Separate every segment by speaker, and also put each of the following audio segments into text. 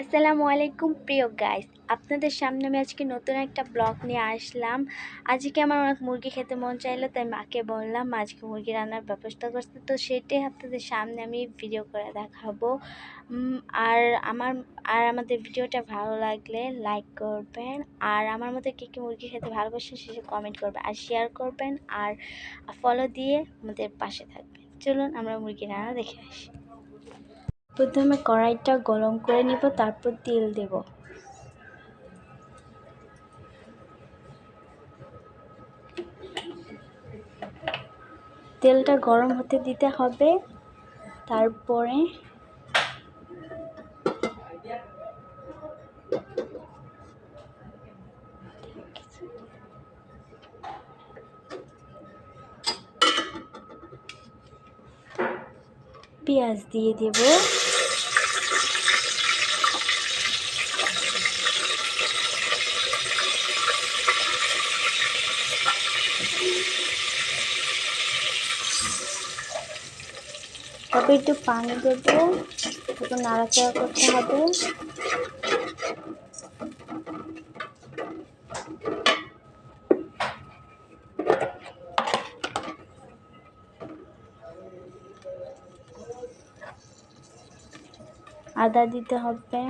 Speaker 1: আসসালামু আলাইকুম প্রিয় গাইস আপনাদের সামনে আমি আজকে নতুন একটা ব্লগ নিয়ে আসলাম। আজকে আমার অনেক মুরগি খেতে মন চাইলো, তাই মাকে বললাম আজকে মুরগি রান্নার ব্যবস্থা করতে। তো সেটাই আপনাদের সামনে আমি ভিডিও করে দেখাবো। আর আমার, আর আমাদের ভিডিওটা ভালো লাগলে লাইক করবেন। আর আমার মতো কী কী মুরগি খেতে ভালোবাসেন সেটা কমেন্ট করবেন আর শেয়ার করবেন। আর ফলো দিয়ে আমাদের পাশে থাকবেন। চলুন আমরা মুরগি রান্না দেখে আসি। প্রথমে কড়াইটা গরম করে নিব, তারপর তেল দেব। তেলটা গরম হতে দিতে হবে, তারপরে পেঁয়াজ দিয়ে দেব। তারপর একটু পানি দেবো একটু নাড়াচাড়া করতে হবে। আদা দিতে হবে।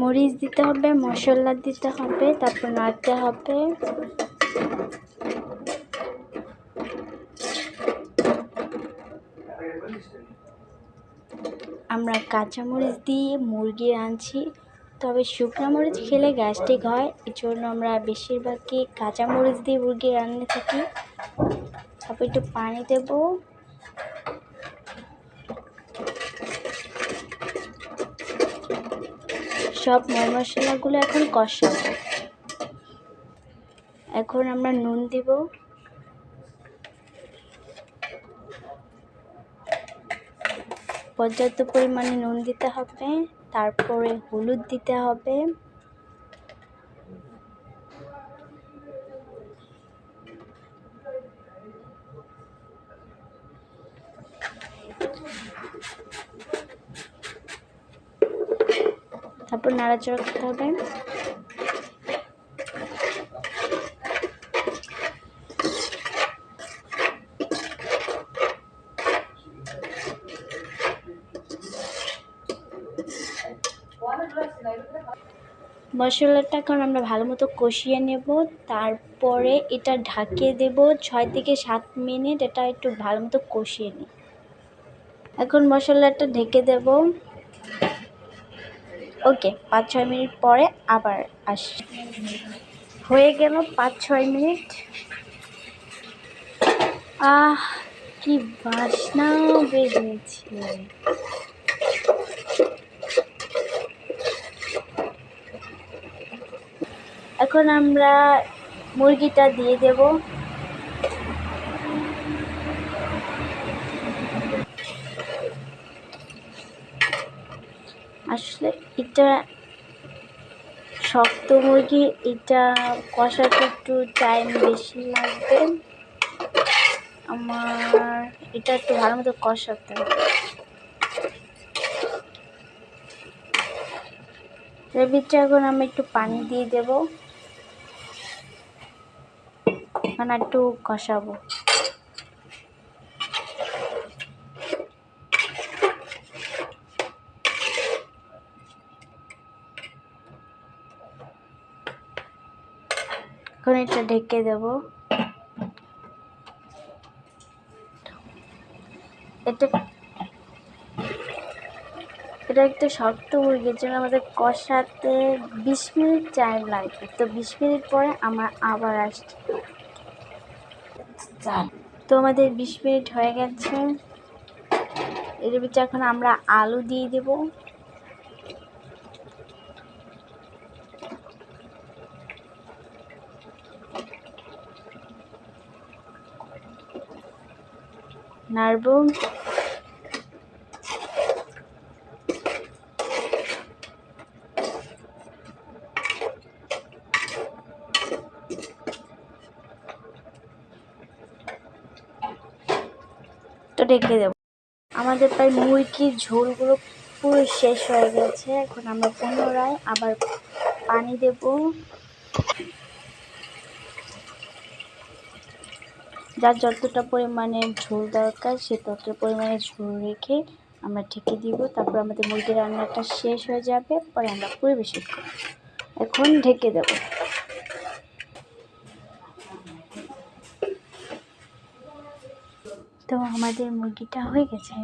Speaker 1: মরিচ দিতে হবে, মশলা দিতে হবে, তারপর নাড়তে হবে। আমরা কাঁচামরিচ দিয়ে মুরগি আনছি। তবে শুকনো মরিচ খেলে গ্যাস্ট্রিক হয় এর জন্য আমরা বেশিরভাগই কাঁচামরিচ দিয়ে মুরগি রান্না থাকি। তারপর একটু পানি দেব। সব মশলাগুলো এখন কষাবো। এখন আমরা নুন দিব। পর্যাপ্ত পরিমাণে নুন দিতে হবে, তারপরে হলুদ দিতে হবে। তারপর নাড়াচাড়া করতে হবে। মশলাটা এখন আমরা ভালো মতো কষিয়ে নেব। তারপরে এটা ঢাকিয়ে দেব ছয় থেকে সাত মিনিট। এটা একটু ভালো মতো কষিয়ে নিই। এখন মশলাটা ঢেকে দেব। ওকে পাঁচ ছয় মিনিট পরে আবার আসি। হয়ে গেল পাঁচ ছয় মিনিট। আহ, কি বাসনা বেরিয়েছে এখন আমরা মুরগিটা দিয়ে দেব। এটা শক্ত মুরগি, এটা কষাতে একটু টাইম বেশি লাগবে। আমার এটা একটু ভালো মতো কষাতে। হবে এখন আমি একটু পানি দিয়ে দেব। মানে একটু কষাবো। এখন এটা ঢেকে দেব। এটা এটা একটু শক্ত মুরগির জন্য আমাদের কষাতে বিশ মিনিট টাইম লাগবে। তো বিশ মিনিট পরে আমরা আবার আসছি। তো আমাদের বিশ মিনিট হয়ে গেছে। এর ভিতরে এখন আমরা আলু দিয়ে দেব। নাড়বো তো ঢেকে দেবো। আমাদের প্রায় মুরগির ঝোলগুলো পুরো শেষ হয়ে গেছে। এখন আমরা পুনরায় আবার পানি দেব। যার যতটা পরিমাণে ঝোল দরকার সে ততটা পরিমাণে ঝোল রেখে আমরা ঢেকে দিব। তারপর আমাদের মুরগির রান্নাটা শেষ হয়ে যাবে। পরে আমরা পরিবেশন করব। এখন ঢেকে দেব। তো আমাদের মুরগিটা হয়ে গেছে।